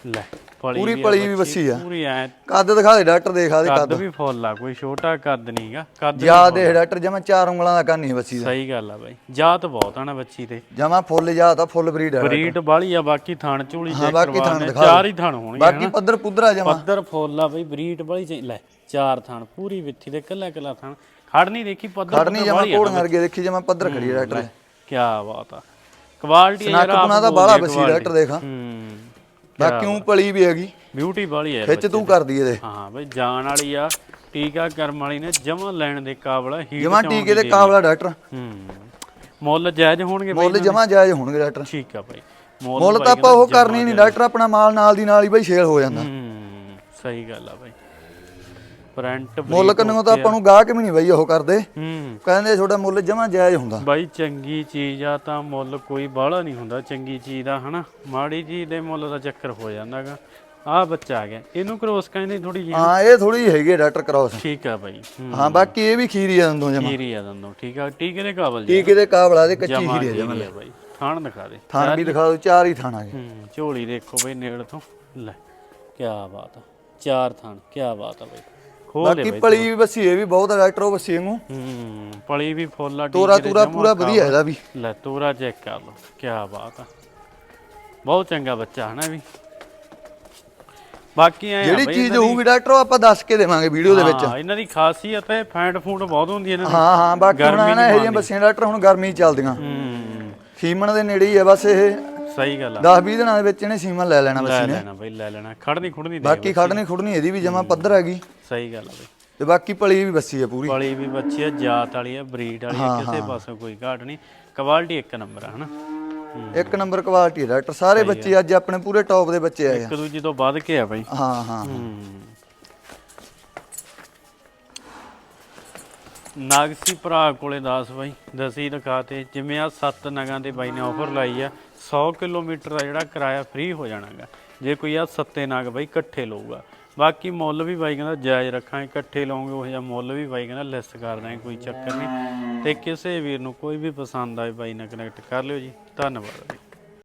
ਲੈ।
ਪੂਰੀ ਪਲੀ ਵੀ ਵੱਸੀ ਆ।
ਪੂਰੀ ਐ
ਕੱਦ ਦਿਖਾ ਦੇ ਡਾਕਟਰ ਦੇਖਾ ਦੇ
ਕੱਦ ਵੀ ਫੁੱਲ ਆ ਕੋਈ ਛੋਟਾ ਕੱਦ ਨਹੀਂਗਾ ਕੱਦ
ਯਾਦ ਦੇ ਡਾਕਟਰ ਜਮਾ ਚਾਰ ਉਂਗਲਾਂ ਦਾ ਕੰਨ ਨਹੀਂ ਬੱਚੀ ਦਾ।
ਸਹੀ ਗੱਲ ਆ ਬਾਈ ਜਾਤ ਬਹੁਤ ਆ ਨਾ ਬੱਚੀ ਤੇ।
ਜਮਾ ਫੁੱਲ ਜਾਤ ਆ ਫੁੱਲ ਬਰੀਡ ਆ
ਬਰੀਡ ਬਾਲੀ ਆ ਬਾਕੀ ਥਣ ਝੂਲੀ
ਹਾਂ
ਚੈੱਕ
ਬਾਕੀ
ਕਰਵਾ
ਥਣ
ਦੇ
ਦਿਖਾ
ਚਾਰ ਹੀ ਥਣ ਹੋਣਗੇ
ਬਾਕੀ ਪੱਧਰ ਪੁੱਧਰਾ ਜਮਾ।
ਪੱਧਰ ਫੁੱਲ ਆ ਬਈ ਬਰੀਡ ਬਾਲੀ ਚ ਲੈ ਚਾਰ ਥਣ ਪੂਰੀ ਵਿੱਥੀ ਦੇ ਕੱਲਾ ਕੱਲਾ ਥਣ। ਖੜ ਨਹੀਂ ਦੇਖੀ ਪੱਧਰ
ਖੜਨੀ ਜਮਾ ਕੋੜ ਕਰਕੇ ਦੇਖੀ ਜਮਾ ਪੱਧਰ ਖੜੀ ਡਾਕਟਰ।
ਕੀ ਬਾਤ ਆ। ਕੁਆਲਿਟੀ
ਨੱਕ ਪੁਣਾ ਦਾ ਬਾਲਾ ਬੱਸੀ ਡਾਕਟਰ ਦੇਖਾ।
ਹੂੰ।
ਬਾਕੀ ਉਹ ਪਲੀ ਵੀ ਹੈਗੀ?
ਬਿਊਟੀ ਬਾਲੀ ਹੈ
ਖਿੱਚ ਤੂੰ ਕਰਦੀ ਇਹਦੇ।
ਹਾਂ ਬਈ ਜਾਨ ਵਾਲੀ ਆ ਟੀਕਾ ਕਰਮ ਵਾਲੀ ਨੇ ਜਮਾ ਲੈਣ ਦੇ ਕਾਬਲ ਹੀਟ
ਜਮਾ ਟੀਕੇ ਦੇ ਕਾਬਲਾ ਡਾਕਟਰ।
ਹੂੰ। ਮੁੱਲ ਜਾਇਜ਼ ਹੋਣਗੇ ਬਈ
ਮੁੱਲ ਜਮਾ ਜਾਇਜ਼ ਹੋਣਗੇ ਡਾਕਟਰ।
ਠੀਕ ਆ ਬਈ। ਮੁੱਲ
ਮੁੱਲ ਤਾਂ ਆਪਾਂ ਉਹ ਕਰਨੀ ਨਹੀਂ ਡਾਕਟਰ ਆਪਣਾ ਮਾਲ ਨਾਲ ਦੀ ਨਾਲ ਹੀ ਬਈ ਸੇਲ ਹੋ ਜਾਂਦਾ।
ਹੂੰ ਸਹੀ ਗੱਲ ਆ ਬਈ। ਪ੍ਰਿੰਟ
ਮੁੱਲ ਕੰਨੋਂ ਤਾਂ ਆਪਾਂ ਨੂੰ ਗਾਹਕ ਵੀ ਨਹੀਂ ਬਈ ਉਹ ਕਰਦੇ।
ਹੂੰ।
ਕਹਿੰਦੇ ਤੁਹਾਡਾ ਮੁੱਲ ਜਮਾ ਜਾਇਜ਼ ਹੁੰਦਾ।
ਬਾਈ ਚੰਗੀ ਚੀਜ਼ ਆ ਤਾਂ ਮੁੱਲ ਕੋਈ ਬਾਹਲਾ ਨਹੀਂ ਹੁੰਦਾ ਚੰਗੀ ਚੀਜ਼ ਦਾ ਹਨਾ? ਮਾੜੀ ਚੀਜ਼ ਦੇ ਮੁੱਲ ਦਾ ਚੱਕਰ ਹੋ ਜਾਂਦਾਗਾ ਆ ਬੱਚਾ ਆ ਗਿਆ। ਇਹਨੂੰ ਕ੍ਰੋਸ ਕਹਿੰਦੇ ਥੋੜੀ ਜਿਹੀ।
ਹਾਂ ਇਹ ਥੋੜੀ ਹੈਗੀ ਆ ਡਾਕਟਰ ਕਰਾਉਸ
ਠੀਕ ਆ ਬਾਈ। ਹੂੰ।
ਬਾਕੀ ਇਹ ਵੀ ਖੀਰੀ ਆ ਦੰਦੋਂ ਜਮਾ।
ਖੀਰੀ ਆ ਦੰਦੋਂ ਠੀਕ ਆ। ਟੀਕੇ ਦੇ ਕਾਬਲ ਜੀ
ਟੀਕੇ ਦੇ ਕਾਬਲਾ ਦੇ ਕੱਚੀ ਖੀਰੀ ਆ ਜਮਾ।
ਆ ਬਾਈ। ਥਾਣ ਦਿਖਾ ਦੇ।
ਥਾਣ ਵੀ ਦਿਖਾ ਦਿਓ ਚਾਰ ਹੀ ਥਾਣ ਆ ਗਏ।
ਝੋਲੀ ਦੇਖੋ ਬਈ ਨੇੜ ਤੋਂ। ਲੈ ਕੀ ਬਾਤ ਆ। ਚਾਰ ਥਾਣ ਕੀ ਬਾਤ ਆ ਬਈ। ਖੋਲ
ਬਾਕੀ
ਬਈ
ਪਲੀ ਵੀ ਬੱਸੀ ਇਹ ਵੀ ਬਹੁਤ ਆ ਡਾਕਟਰ ਉਹ ਬੱਸੀ ਵਾਂਗੂ।
ਹੂੰ ਪਲੀ ਵੀ ਫੁੱਲ ਆ
ਤੋਰਾ ਤੂਰਾ ਪੂਰਾ ਵਧੀਆ ਇਹਦਾ ਵੀ।
ਲੈ ਤੋਰਾ ਚੈੱਕ ਕਰ ਲਓ ਕੀ ਬਾਤ ਆ। ਬਹੁਤ ਚੰਗਾ ਬੱਚਾ ਹਨਾ ਵੀ। ਬਾਕੀ ਐ
ਜਿਹੜੀ ਚੀਜ਼ ਹੋਊਗੀ ਡਾਕਟਰ ਉਹ ਆਪਾਂ ਦੱਸ ਕੇ ਦੇਵਾਂਗੇ ਵੀਡੀਓ ਦੇ ਵਿੱਚ।
ਹਾਂ ਇਹਨਾਂ ਦੀ ਖਾਸੀਅਤ ਹੈ ਫੈਂਟ ਫੂਡ ਬਹੁਤ ਹੁੰਦੀ ਹੈ ਇਹਨਾਂ ਦੀ।
ਹਾਂ ਹਾਂ ਬਾਕੀ ਹੁਣ ਨਾ ਇਹ ਜਿਹੀਆਂ ਬੱਸੀਆਂ ਡਾਕਟਰ ਹੁਣ ਗਰਮੀ ਚੱਲਦੀਆਂ।
ਹੂੰ।
ਸੀਮਨ ਦੇ ਨੇੜੇ ਹੀ ਆ ਬਸ ਇਹ।
ਸਹੀ ਗੱਲ ਆ।
10-20 ਦਿਨਾਂ ਦੇ ਵਿੱਚ ਇਹਨੇ ਸੀਮਨ ਲੈ ਲੈਣਾ
ਲੈ
ਬੱਸੀ ਨੇ
ਲੈਣਾ ਬਈ ਲੈ ਲੈਣਾ। ਖੜਨੀ ਖੁੜਨੀ ਦੇ
ਬਾਕੀ ਖੜਨੀ ਖੁੜਨੀ ਇਹਦੀ ਵੀ ਜਮਾ ਪੱਧਰ ਹੈਗੀ।
ਸਹੀ ਗੱਲ ਆ ਬਈ।
ਤੇ ਬਾਕੀ ਪਲੀ ਵੀ ਬੱਸੀ ਆ ਪੂਰੀ।
ਪਲੀ ਵੀ ਬੱਚੀ ਆ ਜਾਤ ਵਾਲੀ ਆ ਬਰੀਡ ਵਾਲੀ ਆ ਕਿਸੇ ਪਾਸੋਂ ਕੋਈ ਘਾਟ ਨਹੀਂ। ਕੁਆਲਿਟੀ ਇੱਕ ਨੰਬਰ ਆ ਹਨਾ? ਹੂੰ।
ਇੱਕ ਨੰਬਰ ਕੁਆਲਿਟੀ ਡਾਕਟਰ। ਸਾਰੇ ਬੱਚੇ ਅੱਜ ਆਪਣੇ ਪੂਰੇ ਟੌਪ ਦੇ ਬੱਚੇ ਆਏ ਆ।
ਇੱਕ ਦੂਜੀ ਤੋਂ ਵੱਧ ਕੇ ਆ ਬਈ।
ਹਾਂ ਹਾਂ।
ਹੂੰ। ਨਾਗਸੀ ਭਰਾ ਕੋਲੇ 10 ਬਾਈ ਦਸੀ ਦਿਖਾਤੇ ਜਿਵੇਂ ਆ ਸੱਤ ਨਗਾਂ ਦੇ ਬਾਈ ਨੇ ਆਫਰ ਲਾਈ ਆ। 100 ਕਿਲੋਮੀਟਰ ਦਾ ਜਿਹੜਾ ਕਿਰਾਇਆ ਫ੍ਰੀ ਹੋ ਜਾਣਾਗਾ। ਜੇ ਕੋਈ ਆ ਸੱਤੇ ਨਗ ਬਾਈ ਇਕੱਠੇ ਲਊਗਾ। ਬਾਕੀ ਮੁੱਲ ਵੀ ਬਾਈ ਕਹਿੰਦਾ ਜਾਇਜ਼ ਰੱਖਾਂਗੇ, ਇਕੱਠੇ ਲਓਗੇ ਉਹ ਜਿਹਾ ਮੁੱਲ ਵੀ ਬਾਈ ਕਹਿੰਦਾ ਲੈਸ ਕਰ ਦਾਂਗੇ ਕੋਈ ਚੱਕਰ ਨਹੀਂ। ਤੇ ਕਿਸੇ ਵੀਰ ਨੂੰ ਕੋਈ ਵੀ ਪਸੰਦ ਆਏ ਬਾਈ ਨਾਲ ਕਨੈਕਟ ਕਰ ਲਿਓ ਜੀ। ਧੰਨਵਾਦ ਜੀ।